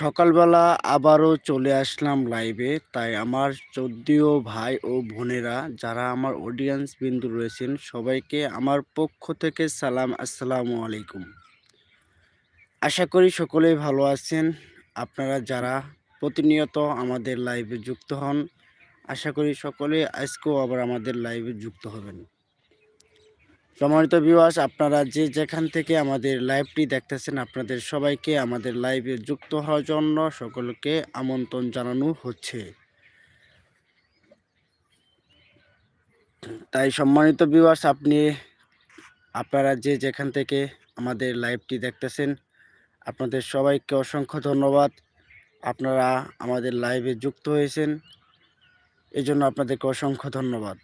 সকালবেলা আবারও চলে আসলাম লাইভে তাই আমার চৌদ্দীয় ভাই ও বোনেরা যারা আমার অডিয়েন্স বিন্দু রয়েছেন, সবাইকে আমার পক্ষ থেকে সালাম, আসসালামু আলাইকুম। আশা করি সকলেই ভালো আছেন। আপনারা যারা প্রতিনিয়ত আমাদের লাইভে যুক্ত হন, আশা করি সকলে আজকেও আবার আমাদের লাইভে যুক্ত হবেন। সম্মানিত ভিউয়ার্স আপনারা যে যেখান থেকে আমাদের লাইভটি দেখতেছেন, আপনাদের সবাইকে আমাদের লাইভে যুক্ত হওয়ার জন্য সকলকে আমন্ত্রণ জানানো হচ্ছে। তাই সম্মানিত ভিউয়ার্স আপনি, আপনারা যে যেখান থেকে আমাদের লাইভটি দেখতেছেন, আপনাদের সবাইকে অসংখ্য ধন্যবাদ। আপনারা আমাদের লাইভে যুক্ত হয়েছেন, এজন্য আপনাদেরকে অসংখ্য ধন্যবাদ।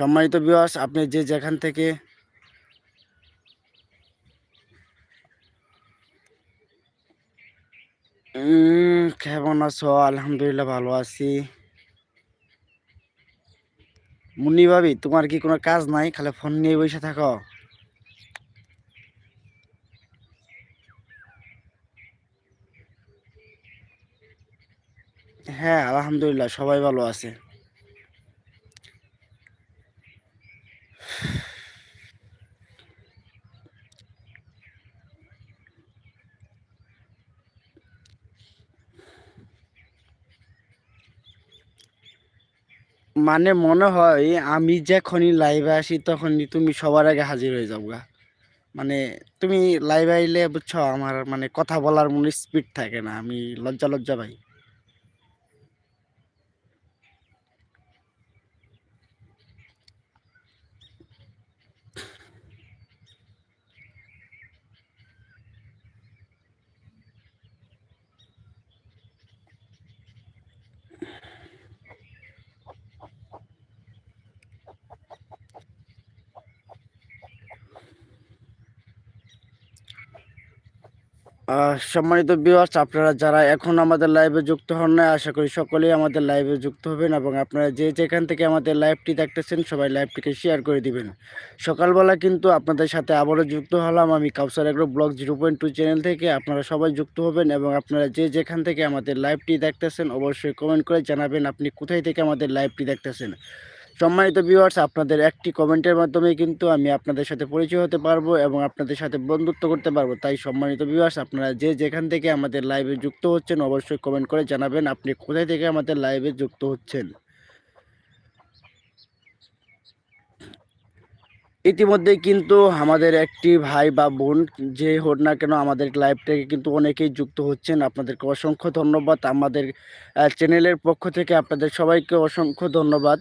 সম্মানিত বিবাস আপনি যে যেখান থেকে কেমন আছো? আলহামদুলিল্লাহ ভালো আছি। মুন্নি ভাবি, তোমার কি কোনো কাজ নাই? খালি ফোন নিয়ে বসে থাকো। হ্যাঁ আলহামদুলিল্লাহ, সবাই ভালো আছে। মানে মনে হয় আমি যখনই লাইভে আসি তখনই তুমি সবার আগে হাজির হয়ে যাব মানে তুমি লাইভে আইলে বুঝছ আমার মানে কথা বলার মনে স্পিড থাকে না, আমি লজ্জা লজ্জা পাই। সম্মানিত ভিউয়ার্স আপনারা যারা এখন আমাদের লাইভে যুক্ত হন না আশা করি সকলেই আমাদের লাইভে যুক্ত হবেন এবং আপনারা যে যেখান থেকে আমাদের লাইভটি দেখতেছেন, সবাই লাইভটিকে শেয়ার করে দিবেন। সকালবেলা কিন্তু আপনাদের সাথে আবারও যুক্ত হলাম আমি Kawsar agro blog zero point two channel থেকে। আপনারা সবাই যুক্ত হবেন এবং আপনারা যে যেখান থেকে আমাদের লাইভটি দেখতেছেন, অবশ্যই কমেন্ট করে জানাবেন আপনি কোথায় থেকে আমাদের লাইভটি দেখতেছেন। সম্মানিত ভিউয়ার্স আপনাদের একটি কমেন্টের মাধ্যমে কিন্তু আমি আপনাদের সাথে পরিচয় হতে পারব এবং আপনাদের সাথে বন্ধুত্ব করতে পারব। তাই সম্মানিত ভিউয়ার্স আপনারা যে যেখান থেকে আমাদের লাইভে যুক্ত হচ্ছেন, অবশ্যই কমেন্ট করে জানাবেন আপনি কোথায় থেকে আমাদের লাইভে যুক্ত হচ্ছেন। ইতিমধ্যে কিন্তু আমাদের একটি ভাই বা বোন, যে হোক না কেন আমাদের লাইভ থেকে কিন্তু অনেকেই যুক্ত হচ্ছেন। আপনাদেরকে অসংখ্য ধন্যবাদ। আমাদের চ্যানেলের পক্ষ থেকে আপনাদের সবাইকে অসংখ্য ধন্যবাদ।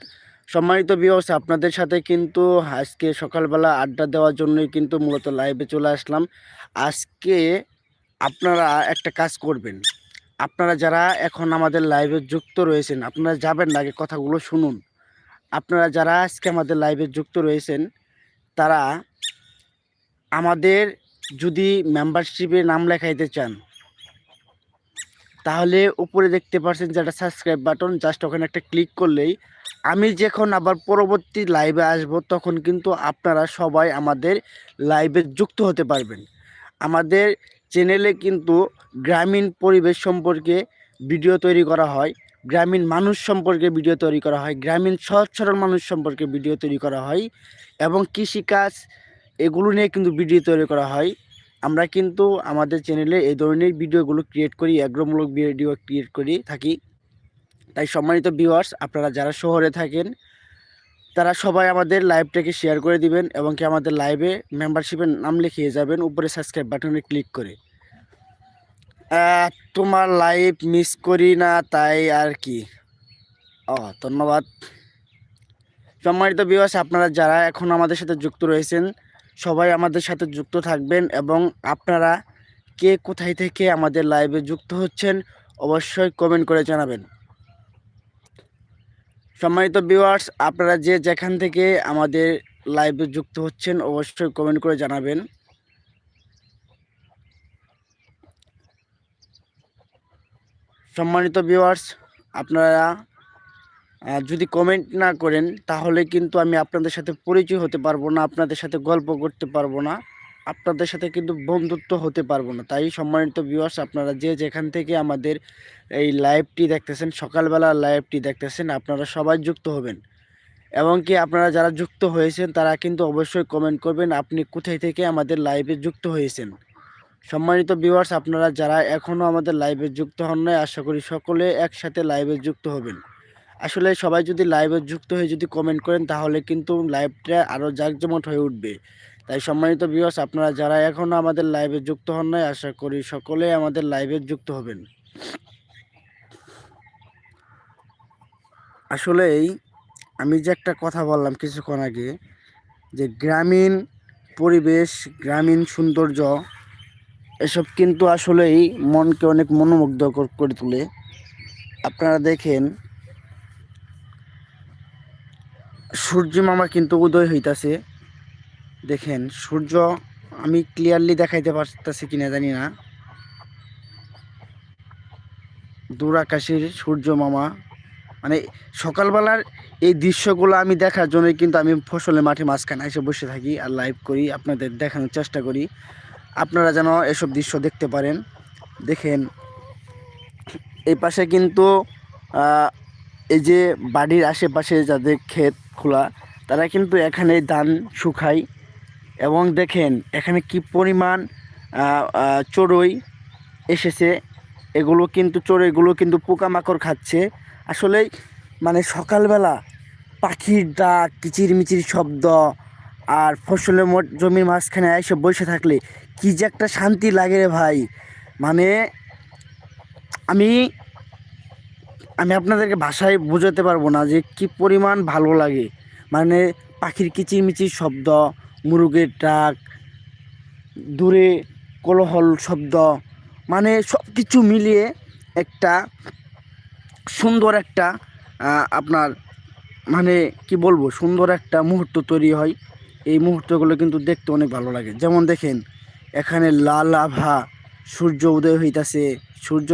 সম্মানিত বিয়স আপনাদের সাথে কিন্তু আজকে সকালবেলা আড্ডা দেওয়ার জন্যই কিন্তু মূলত লাইভে চলে আসলাম। আজকে আপনারা একটা কাজ করবেন। আপনারা যারা এখন আমাদের লাইভে যুক্ত রয়েছেন, আপনারা যাবেন না, আগে কথাগুলো শুনুন। আপনারা যারা আজকে আমাদের লাইভে যুক্ত রয়েছেন, তারা আমাদের যদি মেম্বারশিপে নাম লেখাইতে চান তাহলে উপরে দেখতে পাচ্ছেন যে একটা সাবস্ক্রাইব বাটন জাস্ট ওখানে একটা ক্লিক করলেই আমি যখন আবার পরবর্তী লাইভে আসব, তখন কিন্তু আপনারা সবাই আমাদের লাইভে যুক্ত হতে পারবেন। আমাদের চ্যানেলে কিন্তু গ্রামীণ পরিবেশ সম্পর্কে ভিডিও তৈরি করা হয়, গ্রামীণ মানুষ সম্পর্কে ভিডিও তৈরি করা হয়, গ্রামীণ সহজ সরল মানুষ সম্পর্কে ভিডিও তৈরি করা হয় এবং কৃষিকাজ এগুলো নিয়ে কিন্তু ভিডিও তৈরি করা হয়। আমরা কিন্তু আমাদের চ্যানেলে এই ধরনের ভিডিওগুলো ক্রিয়েট করি অ্যাগ্রমূলক ভিডিও ক্রিয়েট করি, থাকি। তাই সম্মানিত ভিউয়ার্স আপনারা যারা শহরে থাকেন, তারা সবাই আমাদের লাইভটাকে শেয়ার করে দিবেন এবং কি আমাদের লাইভে মেম্বারশিপের নাম লিখিয়ে যাবেন, উপরে সাবস্ক্রাইব বাটনে ক্লিক করে। তোমার লাইভ মিস করি না, তাই আর কি? ও, ধন্যবাদ। সম্মানিত ভিউয়ার্স আপনারা যারা এখন আমাদের সাথে যুক্ত রয়েছেন সবাই আমাদের সাথে যুক্ত থাকবেন এবং আপনারা কে কোথায় থেকে আমাদের লাইভে যুক্ত হচ্ছেন অবশ্যই কমেন্ট করে জানাবেন। সম্মানিত ভিউয়ার্স আপনারা যে যেখান থেকে আমাদের লাইভে যুক্ত হচ্ছেন অবশ্যই কমেন্ট করে জানাবেন। সম্মানিত ভিউয়ার্স আপনারা যদি কমেন্ট না করেন, তাহলে কিন্তু আমি আপনাদের সাথে পরিচয় হতে পারব না, আপনাদের সাথে গল্প করতে পারব না, আপনাদের সাথে কিন্তু বন্ধুত্ব হতে পারব না। তাই সম্মানিত ভিউয়ার্স আপনারা যে যেখান থেকে আমাদের এই লাইভটি দেখতেছেন, সকালবেলা লাইভটি দেখতেছেন, আপনারা সবাই যুক্ত হবেন। এবং কি আপনারা যারা যুক্ত হয়েছেন, তারা কিন্তু অবশ্যই কমেন্ট করবেন, আপনি কোথায় থেকে আমাদের লাইভে যুক্ত হয়েছেন। সম্মানিত ভিউয়ার্স আপনারা যারা এখনও আমাদের লাইভে যুক্ত হন নাই, আশা করি সকলে একসাথে লাইভে যুক্ত হবেন। আসলে সবাই যদি লাইভে যুক্ত হয়ে যদি কমেন্ট করেন, তাহলে কিন্তু লাইভটা আরও জাঁকজমট হয়ে উঠবে। তাই সম্মানিত ভিউয়ার্স আপনারা যারা এখনও আমাদের লাইভে যুক্ত হন নাই, আশা করি সকলে আমাদের লাইভে যুক্ত হবেন। আসলেই আমি যে একটা কথা বললাম কিছুক্ষণ আগে, যে গ্রামীণ পরিবেশ, গ্রামীণ সৌন্দর্য, এসব কিন্তু আসলেই মনকে অনেক মনোমুগ্ধ করে তোলে। আপনারা দেখেন সূর্য মামা কিন্তু উদয় হইতাছে। দেখেন, সূর্য আমি ক্লিয়ারলি দেখাইতে পারতেছি কিনা জানি না। দূর আকাশের সূর্য মামা। মানে সকালবেলার এই দৃশ্যগুলো আমি দেখার জন্যই কিন্তু আমি ফসলের মাঠে মাঝখানে এসে বসে থাকি আর লাইভ করি, আপনাদের দেখানোর চেষ্টা করি। আপনারা যেন এসব দৃশ্য দেখতে পারেন। দেখেন, এই পাশে কিন্তু এই যে বাড়ির আশেপাশে যাদের ক্ষেত খোলা, তারা কিন্তু এখানে ধান শুকায় এবং দেখেন এখানে কি পরিমাণ চড়ুই এসেছে। এগুলো কিন্তু চড়ুইগুলো কিন্তু পোকামাকড় খাচ্ছে। আসলে মানে সকালবেলা পাখির ডাক, কিচিরমিচির শব্দ আর ফসলের মোট- জমির মাঝখানে এসে বসে থাকলে কি যে একটা শান্তি লাগে রে ভাই। মানে আমি আমি আপনাদেরকে ভাষায় বোঝাতে পারব না যে কি পরিমাণ ভালো লাগে। মানে পাখির কিচিরমিচির শব্দ, মুরগের ডাক, দূরে কোলাহল শব্দ মানে সব কিছু মিলিয়ে একটা সুন্দর একটা আপনার মানে কি বলব, সুন্দর একটা মুহূর্ত তৈরি হয়। এই মুহূর্তগুলো কিন্তু দেখতে অনেক ভালো লাগে। যেমন দেখেন, এখানে লাল আভা সূর্য উদয় হইতাছে, সূর্য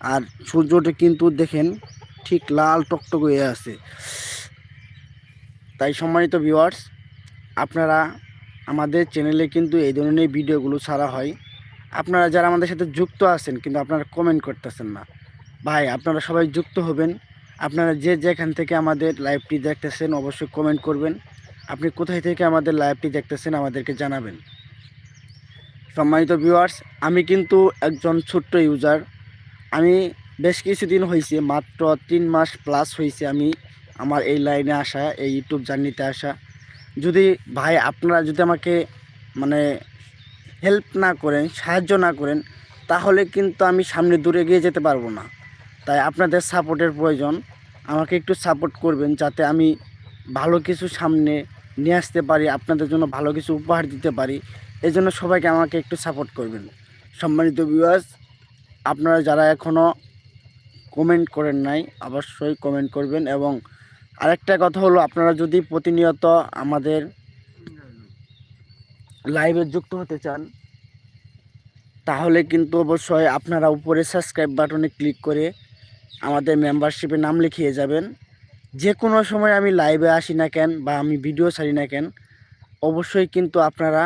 আর সূর্যটা কিন্তু দেখেন ঠিক লাল টকটক হয়ে আছে। তাই সম্মানিত ভিউয়ার্স আপনারা আমাদের চ্যানেলে কিন্তু এই ধরনের ভিডিওগুলো ছাড়া হয়। আপনারা যারা আমাদের সাথে যুক্ত আছেন, কিন্তু আপনারা কমেন্ট করতেছেন না। ভাই, আপনারা সবাই যুক্ত হবেন। আপনারা যে যেখান থেকে আমাদের লাইভটি দেখতেছেন, অবশ্যই কমেন্ট করবেন। আপনি কোথায় থেকে আমাদের লাইভটি দেখতেছেন, আমাদেরকে জানাবেন। সম্মানিত ভিউয়ার্স আমি কিন্তু একজন ছোট্ট ইউজার আমি বেশ কিছুদিন হয়েছে মাত্র তিন মাস প্লাস হয়েছে আমি আমার এই লাইনে আসা, এই ইউটিউব জার্নিতে আসা। যদি ভাই আপনারা যদি আমাকে মানে হেল্প না করেন, সাহায্য না করেন, তাহলে কিন্তু আমি সামনে দূরে গিয়ে যেতে পারব না। তাই আপনাদের সাপোর্টের প্রয়োজন। আমাকে একটু সাপোর্ট করবেন যাতে আমি ভালো কিছু সামনে নিয়ে আসতে পারি, আপনাদের জন্য ভালো কিছু উপহার দিতে পারি। এই জন্য সবাইকে আমাকে একটু সাপোর্ট করবেন। সম্মানিত ভিউয়ার্স আপনারা যারা এখনও কমেন্ট করেন নাই, অবশ্যই কমেন্ট করবেন এবং আরেকটা কথা হলো, আপনারা যদি প্রতিনিয়ত আমাদের লাইভে যুক্ত হতে চান, তাহলে কিন্তু অবশ্যই আপনারা উপরে সাবস্ক্রাইব বাটনে ক্লিক করে আমাদের মেম্বারশিপে নাম লিখিয়ে যাবেন। যে কোনো সময় আমি লাইভে আসি না কেন বা আমি ভিডিও ছাড়ি না কেন, অবশ্যই কিন্তু আপনারা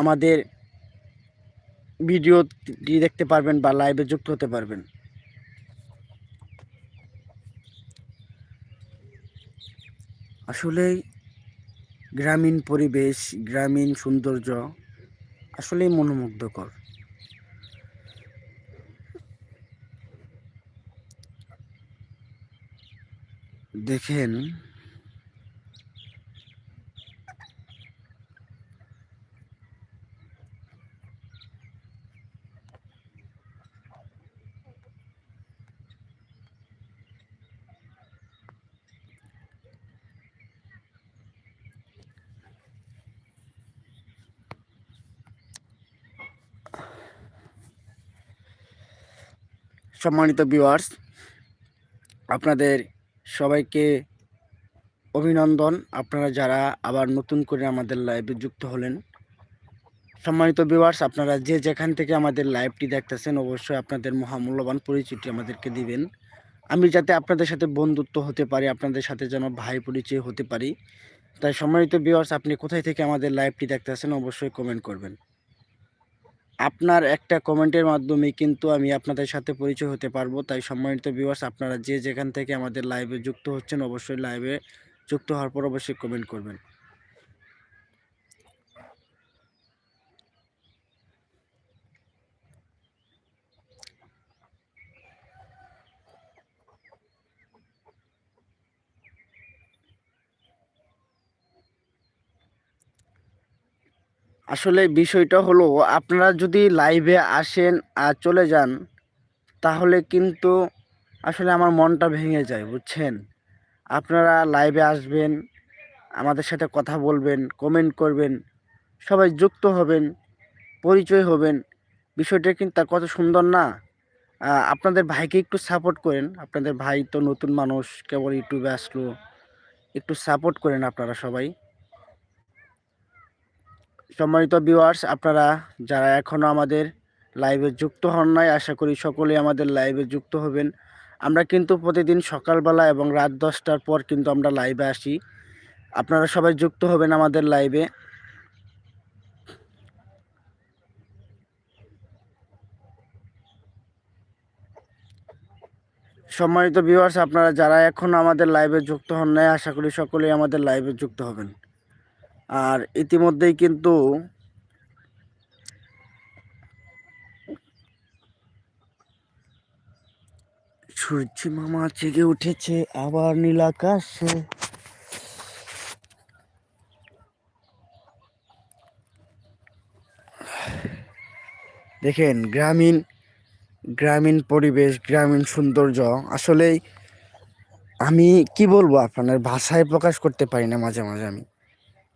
আমাদের ভিডিওটি দেখতে পারবেন বা লাইভে যুক্ত হতে পারবেন। আসলেই গ্রামীণ পরিবেশ, গ্রামীণ সৌন্দর্য আসলেই মনোমুগ্ধকর। দেখেন সম্মানিত ভিউয়ার্স আপনাদের সবাইকে অভিনন্দন। আপনারা যারা আবার নতুন করে আমাদের লাইভে যুক্ত হলেন, সম্মানিত ভিউয়ার্স আপনারা যে যেখান থেকে আমাদের লাইভটি দেখতেছেন, অবশ্যই আপনাদের মহামূল্যবান পরিচয়টি আমাদেরকে দিবেন। আমি যাতে আপনাদের সাথে বন্ধুত্ব হতে পারি, আপনাদের সাথে যেন ভাই পরিচয় হতে পারি। তাই সম্মানিত ভিউয়ার্স আপনি কোথায় থেকে আমাদের লাইভটি দেখতেছেন, অবশ্যই কমেন্ট করবেন। আপনার একটা কমেন্টের মাধ্যমে কিন্তু আমি আপনাদের সাথে পরিচয় হতে পারব। তাই সম্মানিত ভিউয়ার্স আপনারা যে যেখান থেকে আমাদের লাইভে যুক্ত হচ্ছেন, অবশ্যই লাইভে যুক্ত হওয়ার পর অবশ্যই কমেন্ট করবেন। আসলে বিষয়টা হলো, আপনারা যদি লাইভে আসেন আর চলে যান, তাহলে কিন্তু আসলে আমার মনটা ভেঙে যায়, বুঝছেন? আপনারা লাইভে আসবেন, আমাদের সাথে কথা বলবেন কমেন্ট করবেন, সবাই যুক্ত হবেন, পরিচয় হবেন। বিষয়টা কিন্তু কত সুন্দর না। আপনাদের ভাইকে একটু সাপোর্ট করেন। আপনাদের ভাই তো নতুন মানুষ, কেবল ইউটিউবে আসলো। একটু সাপোর্ট করেন আপনারা সবাই। সম্মানিত ভিউয়ার্স আপনারা যারা এখনও আমাদের লাইভে যুক্ত হন নাই, আশা করি সকলেই আমাদের লাইভে যুক্ত হবেন। আমরা কিন্তু প্রতিদিন সকালবেলা এবং রাত দশটার পর কিন্তু আমরা লাইভে আসি। আপনারা সবাই যুক্ত হবেন আমাদের লাইভে সম্মানিত ভিউয়ার্স আপনারা যারা এখনও আমাদের লাইভে যুক্ত হন নাই, আশা করি সকলেই আমাদের লাইভে যুক্ত হবেন। আর ইতিমধ্যেই কিন্তু সূর্য মামা জেগে উঠেছে আবার নীল আকাশে। দেখেন, গ্রামীণ গ্রামীণ পরিবেশ, গ্রামীণ সৌন্দর্য। আসলেই আমি কি বলব আপনার ভাষায় প্রকাশ করতে পারি না মাঝে মাঝে আমি।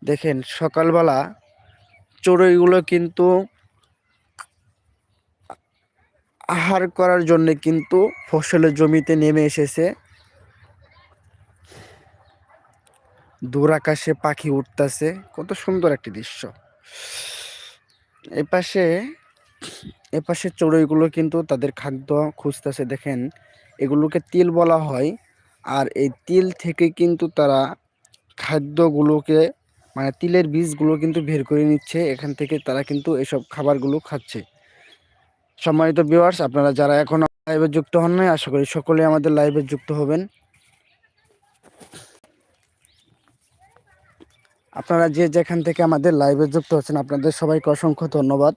দেখেন, সকালবেলা চড়ুইগুলো কিন্তু আহার করার জন্য কিন্তু ফসলের জমিতে নেমে এসেছে। দূর আকাশে পাখি উঠতেছে। কত সুন্দর একটি দৃশ্য। এপাশে এপাশে চড়ুইগুলো কিন্তু তাদের খাদ্য খুঁজতেছে। দেখেন, এগুলোকে তিল বলা হয়। আর এই তিল থেকে কিন্তু তারা খাদ্যগুলোকে মানে তিলের বীজগুলো কিন্তু বের করে নিচ্ছে। এখান থেকে তারা কিন্তু এসব খাবারগুলো খাচ্ছে। সম্মানিত ভিউয়ার্স আপনারা যারা এখন লাইভে যুক্ত হন নাই, আশা করি সকলে আমাদের লাইভে যুক্ত হবেন। আপনারা যে যেখান থেকে আমাদের লাইভে যুক্ত হচ্ছেন, আপনাদের সবাইকে অসংখ্য ধন্যবাদ।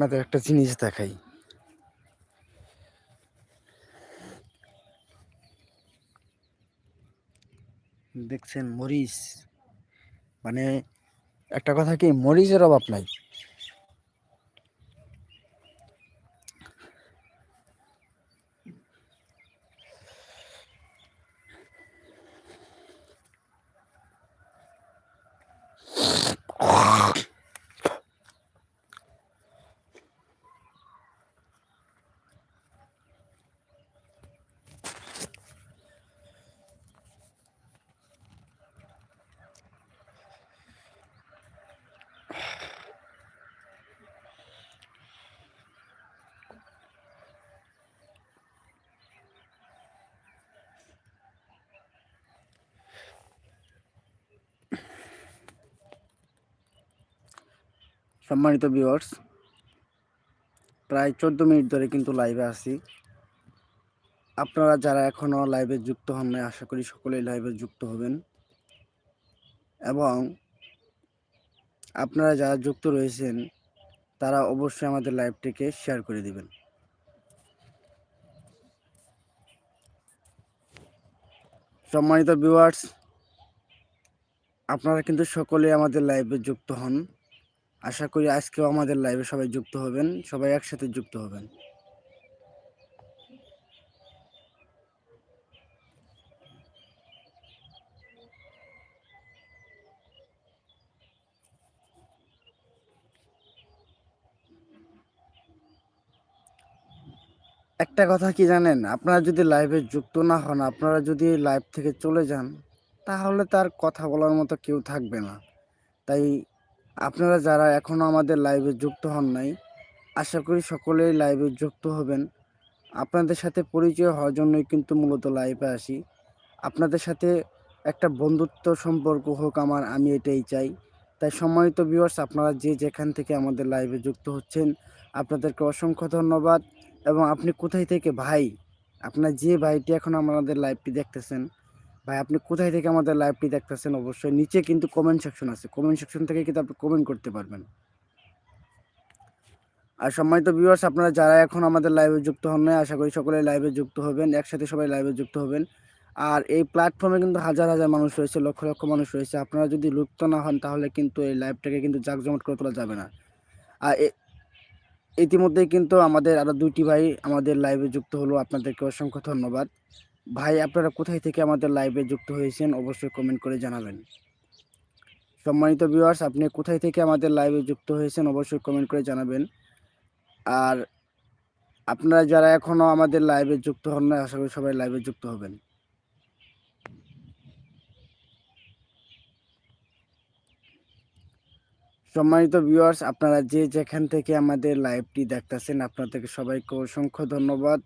আপনাদের একটা জিনিস দেখাই। দেখছেন মরিচ? মানে একটা কথা কি মরিচের অভাব নাই? সম্মানিত ভিউয়ার্স প্রায় চোদ্দ মিনিট ধরে কিন্তু লাইভে আছি। আপনারা যারা এখনও লাইভে যুক্ত হন নাই, আশা করি সকলেই লাইভে যুক্ত হবেন। এবং আপনারা যারা যুক্ত রয়েছেন, তারা অবশ্যই আমাদের লাইভটিকে শেয়ার করে দিবেন। সম্মানিত ভিউয়ার্স আপনারা কিন্তু সকলেই আমাদের লাইভে যুক্ত হন। আশা করি আজকেও আমাদের লাইভে সবাই যুক্ত হবেন, সবাই একসাথে যুক্ত হবেন। একটা কথা কি জানেন? আপনারা যদি লাইভে যুক্ত না হন, আপনারা যদি লাইভ থেকে চলে যান, তাহলে তার কথা বলার মতো কেউ থাকবে না। তাই আপনারা যারা এখনও আমাদের লাইভে যুক্ত হন নাই, আশা করি সকলেই লাইভে যুক্ত হবেন। আপনাদের সাথে পরিচয় হওয়ার জন্যই কিন্তু মূলত লাইভে আসি। আপনাদের সাথে একটা বন্ধুত্ব সম্পর্ক হোক আমার, আমি এটাই চাই। তাই সম্মানিত ভিউয়ার্স আপনারা যে যেখান থেকে আমাদের লাইভে যুক্ত হচ্ছেন, আপনাদেরকে অসংখ্য ধন্যবাদ। এবং আপনি কোথায় থেকে, ভাই? আপনার যে ভাইটি এখন আমাদের লাইভটি দেখতেছেন ভাই, আপনি কোথায় থেকে আমাদের লাইভটি দেখতেছেন? অবশ্যই নিচে কিন্তু কমেন্ট সেকশন আছে। কমেন্ট সেকশন থেকে কিন্তু আপনি কমেন্ট করতে পারবেন। আর সম্মানিত ভিউয়ার্স আপনারা যারা এখন আমাদের লাইভে যুক্ত হন নাই, আশা করি সকলে লাইভে যুক্ত হবেন, একসাথে সবাই লাইভে যুক্ত হবেন। আর এই প্ল্যাটফর্মে কিন্তু হাজার হাজার মানুষ রয়েছে, লক্ষ লক্ষ মানুষ রয়েছে। আপনারা যদি লুপ্ত না হন, তাহলে কিন্তু এই লাইভটাকে কিন্তু জাঁকজমট করে তোলা যাবে না। আর ইতিমধ্যেই কিন্তু আমাদের আরও দুইটি ভাই আমাদের লাইভে যুক্ত হলো। আপনাদেরকে অসংখ্য ধন্যবাদ। ভাই, আপনারা কোথায় থেকে আমাদের লাইভে যুক্ত হয়েছেন অবশ্যই কমেন্ট করে জানাবেন। সম্মানিত ভিউয়ার্স আপনি কোথায় থেকে আমাদের লাইভে যুক্ত হয়েছেন অবশ্যই কমেন্ট করে জানাবেন। আর আপনারা যারা এখনও আমাদের লাইভে যুক্ত হন না আশা করি সবাই লাইভে যুক্ত হবেন। সম্মানিত ভিউয়ার্স আপনারা যে যেখান থেকে আমাদের লাইভটি দেখতেছেন, আপনাদেরকে সবাইকে অসংখ্য ধন্যবাদ।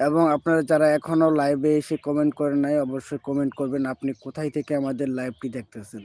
এবং আপনারা যারা এখনও লাইভে এসে কমেন্ট করেন নাই, অবশ্যই কমেন্ট করবেন। আপনি কোথায় থেকে আমাদের লাইভটি দেখতেছেন?